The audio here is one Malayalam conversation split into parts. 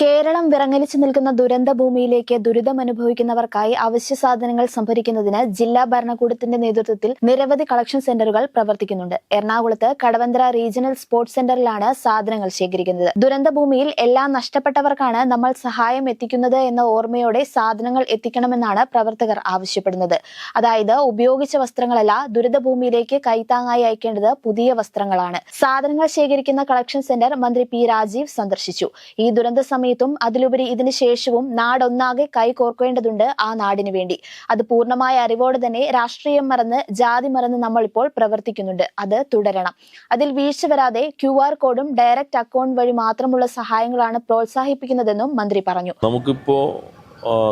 കേരളം വിറങ്ങലിച്ചു നിൽക്കുന്ന ദുരന്ത ഭൂമിയിലേക്ക് ദുരിതമനുഭവിക്കുന്നവർക്കായി അവശ്യ സാധനങ്ങൾ സംഭരിക്കുന്നതിന് ജില്ലാ ഭരണകൂടത്തിന്റെ നേതൃത്വത്തിൽ നിരവധി കളക്ഷൻ സെന്ററുകൾ പ്രവർത്തിക്കുന്നുണ്ട്. എറണാകുളത്ത് കടവന്ത്ര റീജിയണൽ സ്പോർട്സ് സെന്ററിലാണ് സാധനങ്ങൾ ശേഖരിക്കുന്നത്. ദുരന്ത ഭൂമിയിൽ എല്ലാം നഷ്ടപ്പെട്ടവർക്കാണ് നമ്മൾ സഹായം എത്തിക്കുന്നത് എന്ന ഓർമ്മയോടെ സാധനങ്ങൾ എത്തിക്കണമെന്നാണ് പ്രവർത്തകർ ആവശ്യപ്പെടുന്നത്. അതായത് ഉപയോഗിച്ച വസ്ത്രങ്ങളല്ല ദുരിതഭൂമിയിലേക്ക് കൈത്താങ്ങായി അയക്കേണ്ടത് പുതിയ വസ്ത്രങ്ങളാണ്. സാധനങ്ങൾ ശേഖരിക്കുന്ന കളക്ഷൻ സെന്റർ മന്ത്രി പി രാജീവ് സന്ദർശിച്ചു. ഈ ദുരന്ത സമയത്തും അതിലുപരി ഇതിനു ശേഷവും നാടൊന്നാകെ കൈകോർക്കേണ്ടതുണ്ട് ആ നാടിനു വേണ്ടി. അത് പൂർണമായ അറിവോടെ തന്നെ രാഷ്ട്രീയം മറന്ന് ജാതി മറന്ന് നമ്മൾ ഇപ്പോൾ പ്രവർത്തിക്കുന്നുണ്ട്. അത് തുടരണം. അതിൽ വീഴ്ച വരാതെ ക്യു ആർ കോഡും ഡയറക്റ്റ് അക്കൗണ്ട് വഴി മാത്രമുള്ള സഹായങ്ങളാണ് പ്രോത്സാഹിപ്പിക്കുന്നതെന്നും മന്ത്രി പറഞ്ഞു. നമുക്കിപ്പോ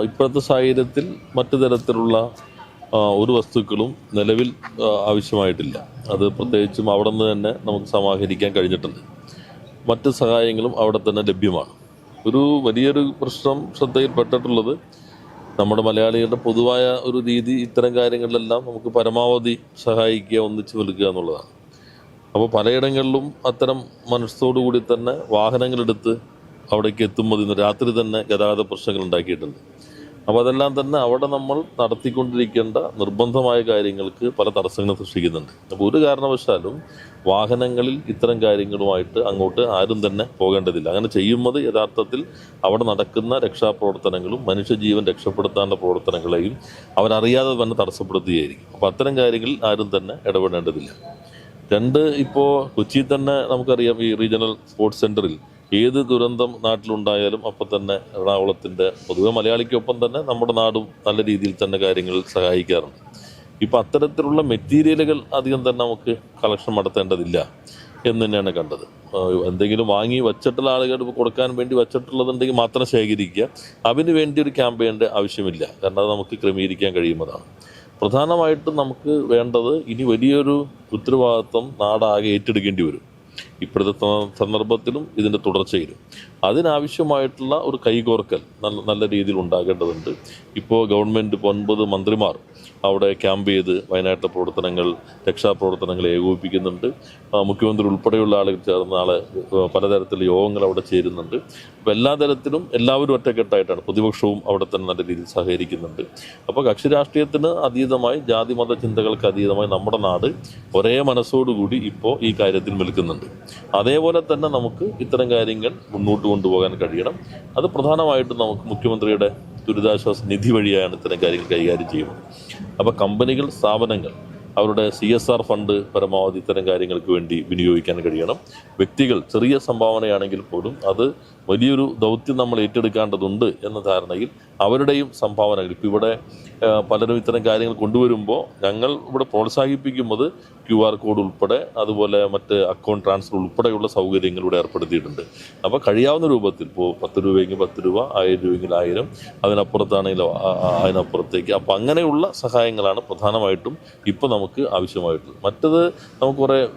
ഇപ്പോഴത്തെ സാഹചര്യത്തിൽ മറ്റു തരത്തിലുള്ള ഒരു വസ്തുക്കളും നിലവിൽ ആവശ്യമായിട്ടില്ല. അത് പ്രത്യേകിച്ചും അവിടെ നിന്ന് തന്നെ നമുക്ക് സമാഹരിക്കാൻ കഴിഞ്ഞിട്ടുണ്ട്. മറ്റ് സഹായങ്ങളും അവിടെ തന്നെ ലഭ്യമാണ്. ഒരു വലിയൊരു പ്രശ്നം ശ്രദ്ധയിൽപ്പെട്ടിട്ടുള്ളത് നമ്മുടെ മലയാളികളുടെ പൊതുവായ ഒരു രീതി ഇത്തരം കാര്യങ്ങളിലെല്ലാം നമുക്ക് പരമാവധി സഹായിക്കുക ഒന്നിച്ചു നിൽക്കുക എന്നുള്ളതാണ്. അപ്പോൾ പലയിടങ്ങളിലും അത്തരം മനസ്സോടു കൂടി തന്നെ വാഹനങ്ങളെടുത്ത് അവിടേക്ക് എത്തുമ്പോൾ രാത്രി തന്നെ ഗതാഗത പ്രശ്നങ്ങൾ ഉണ്ടാക്കിയിട്ടുണ്ട്. അപ്പോൾ അതെല്ലാം തന്നെ അവിടെ നമ്മൾ നടത്തിക്കൊണ്ടിരിക്കേണ്ട നിർബന്ധമായ കാര്യങ്ങൾക്ക് പല തടസ്സങ്ങൾ സൃഷ്ടിക്കുന്നുണ്ട്. അപ്പോൾ ഒരു കാരണവശാലും വാഹനങ്ങളിൽ ഇത്തരം കാര്യങ്ങളുമായിട്ട് അങ്ങോട്ട് ആരും തന്നെ പോകേണ്ടതില്ല. അങ്ങനെ ചെയ്യുന്നത് യഥാർത്ഥത്തിൽ അവിടെ നടക്കുന്ന രക്ഷാപ്രവർത്തനങ്ങളും മനുഷ്യജീവൻ രക്ഷപ്പെടുത്താനുള്ള പ്രവർത്തനങ്ങളെയും അവരറിയാതെ തന്നെ തടസ്സപ്പെടുത്തുകയായിരിക്കും. അപ്പോൾ അത്തരം കാര്യങ്ങളിൽ ആരും തന്നെ ഇടപെടേണ്ടതില്ല. രണ്ട് ഇപ്പോൾ കൊച്ചിയിൽ തന്നെ നമുക്കറിയാം ഈ റീജിയണൽ സ്പോർട്സ് സെന്ററിൽ ഏത് ദുരന്തം നാട്ടിലുണ്ടായാലും അപ്പം തന്നെ എറണാകുളത്തിന്റെ പൊതുവെ മലയാളിക്കൊപ്പം തന്നെ നമ്മുടെ നാടും നല്ല രീതിയിൽ തന്നെ കാര്യങ്ങൾ സഹായിക്കാറുണ്ട്. ഇപ്പം അത്തരത്തിലുള്ള മെറ്റീരിയലുകൾ അധികം തന്നെ നമുക്ക് കളക്ഷൻ നടത്തേണ്ടതില്ല എന്ന് തന്നെയാണ് കണ്ടത്. എന്തെങ്കിലും വാങ്ങി വച്ചിട്ടുള്ള ആളുകൾ കൊടുക്കാൻ വേണ്ടി വച്ചിട്ടുള്ളതുണ്ടെങ്കിൽ മാത്രം ശേഖരിക്കുക. അതിന് വേണ്ടി ഒരു ക്യാമ്പയിന്റെ ആവശ്യമില്ല. കാരണം അത് നമുക്ക് ക്രമീകരിക്കാൻ കഴിയുന്നതാണ്. പ്രധാനമായിട്ടും നമുക്ക് വേണ്ടത് ഇനി വലിയൊരു ഉത്തരവാദിത്വം നാടാകെ ഏറ്റെടുക്കേണ്ടി വരും. ഇപ്പോഴത്തെ സന്ദർഭത്തിലും ഇതിന്റെ തുടർച്ചയിലും അതിനാവശ്യമായിട്ടുള്ള ഒരു കൈകോർക്കൽ നല്ല നല്ല രീതിയിൽ ഉണ്ടാകേണ്ടതുണ്ട്. ഇപ്പോൾ ഗവൺമെന്റ് ഒൻപത് മന്ത്രിമാർ അവിടെ ക്യാമ്പ് ചെയ്ത് വയനാട്ടിലെ പ്രവർത്തനങ്ങൾ രക്ഷാപ്രവർത്തനങ്ങൾ ഏകോപിപ്പിക്കുന്നുണ്ട്. മുഖ്യമന്ത്രി ഉൾപ്പെടെയുള്ള ആളുകൾ ചേർന്ന ആളെ പലതരത്തിലുള്ള യോഗങ്ങൾ അവിടെ ചേരുന്നുണ്ട്. അപ്പോൾ എല്ലാ തരത്തിലും എല്ലാവരും ഒറ്റക്കെട്ടായിട്ടാണ് പ്രതിപക്ഷവും അവിടെ തന്നെ നല്ല രീതിയിൽ സഹകരിക്കുന്നുണ്ട്. അപ്പോൾ കക്ഷി രാഷ്ട്രീയത്തിന് അതീതമായി ജാതി മത ചിന്തകൾക്ക് അതീതമായി നമ്മുടെ നാട് ഒരേ മനസ്സോടുകൂടി ഇപ്പോൾ ഈ കാര്യത്തിൽ നിൽക്കുന്നുണ്ട്. അതേപോലെ തന്നെ നമുക്ക് ഇത്തരം കാര്യങ്ങൾ മുന്നോട്ട് കൊണ്ടുപോകാൻ കഴിയണം. അത് പ്രധാനമായിട്ടും നമുക്ക് മുഖ്യമന്ത്രിയുടെ ദുരിതാശ്വാസ നിധി വഴിയാണ് ഇത്തരം കാര്യങ്ങൾ കൈകാര്യം ചെയ്യുന്നത്. അപ്പോൾ കമ്പനികൾ സ്ഥാപനങ്ങൾ അവരുടെ സി എസ് ആർ ഫണ്ട് പരമാവധി ഇത്തരം കാര്യങ്ങൾക്ക് വേണ്ടി വിനിയോഗിക്കാൻ കഴിയണം. വ്യക്തികൾ ചെറിയ സംഭാവനയാണെങ്കിൽ പോലും അത് വലിയൊരു ദൗത്യം നമ്മൾ ഏറ്റെടുക്കേണ്ടതുണ്ട് എന്ന ധാരണയിൽ അവരുടെയും സംഭാവനകൾ. ഇപ്പോൾ ഇവിടെ പലരും ഇത്തരം കാര്യങ്ങൾ കൊണ്ടുവരുമ്പോൾ ഞങ്ങൾ ഇവിടെ പ്രോത്സാഹിപ്പിക്കുന്നത് ക്യു ആർ കോഡ് ഉൾപ്പെടെ അതുപോലെ മറ്റ് അക്കൗണ്ട് ട്രാൻസ്ഫർ ഉൾപ്പെടെയുള്ള സൗകര്യങ്ങൾ ഇവിടെ ഏർപ്പെടുത്തിയിട്ടുണ്ട്. അപ്പോൾ കഴിയാവുന്ന രൂപത്തിൽ ഇപ്പോൾ പത്ത് രൂപയെങ്കിൽ പത്ത് രൂപ ആയിരം രൂപയെങ്കിൽ ആയിരം അതിനപ്പുറത്താണെങ്കിലോ അതിനപ്പുറത്തേക്ക്. അപ്പോൾ അങ്ങനെയുള്ള സഹായങ്ങളാണ് പ്രധാനമായിട്ടും ഇപ്പോൾ നമുക്ക് ആവശ്യമായിട്ടുള്ളത്. മറ്റത് നമുക്ക് കുറേ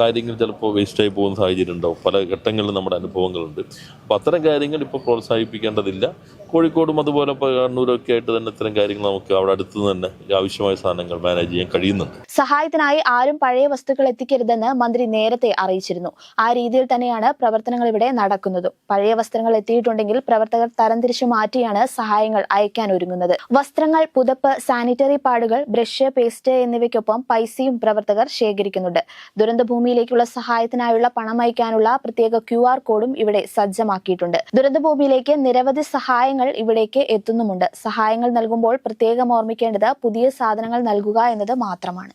കാര്യങ്ങൾ ചിലപ്പോൾ വേസ്റ്റായി പോകുന്ന സാഹചര്യം ഉണ്ടാവും. പല ഘട്ടങ്ങളിലും നമ്മുടെ അനുഭവങ്ങളുണ്ട്. അപ്പോൾ അത്തരം കാര്യങ്ങൾ ഇപ്പോൾ പ്രോത്സാഹിപ്പിക്കേണ്ടതില്ല. കോഴിക്കോടും അതുപോലെ കണ്ണൂരൊക്കെ ആയിട്ട് തന്നെ ഇത്തരം കാര്യങ്ങൾ നമുക്ക് അവിടെ അടുത്ത് തന്നെ ആവശ്യമായ സാധനങ്ങൾ മാനേജ് ചെയ്യാൻ കഴിയുന്നുണ്ട്. സഹായത്തിനായി ആരും പഴയ വസ്തുക്കൾ എത്തിക്കരുതെന്ന് മന്ത്രി നേരത്തെ അറിയിച്ചിരുന്നു. ആ രീതിയിൽ തന്നെയാണ് പ്രവർത്തനങ്ങൾ ഇവിടെ നടക്കുന്നത്. പഴയ വസ്ത്രങ്ങൾ എത്തിയിട്ടുണ്ടെങ്കിൽ പ്രവർത്തകർ തരംതിരിച്ചു മാറ്റിയാണ് സഹായങ്ങൾ അയക്കാൻ ഒരുങ്ങുന്നത്. വസ്ത്രങ്ങൾ പുതപ്പ് സാനിറ്ററി പാഡുകൾ ബ്രഷ് പേസ്റ്റ് എന്നിവയ്ക്കൊപ്പം പൈസയും പ്രവർത്തകർ ശേഖരിക്കുന്നുണ്ട്. ദുരന്തഭൂമിയിലേക്കുള്ള സഹായത്തിനായുള്ള പണം അയക്കാനുള്ള പ്രത്യേക ക്യു കോഡും ഇവിടെ സജ്ജമാക്കിയിട്ടുണ്ട്. ദുരന്തഭൂമിയിലേക്ക് നിരവധി സഹായങ്ങൾ ഇവിടേക്ക് എത്തുന്നുമുണ്ട്. സഹായങ്ങൾ നൽകുമ്പോൾ പ്രത്യേകം ഓർമ്മിക്കേണ്ടത് പുതിയ സാധനങ്ങൾ നൽകുക എന്നത് മാത്രമാണ്.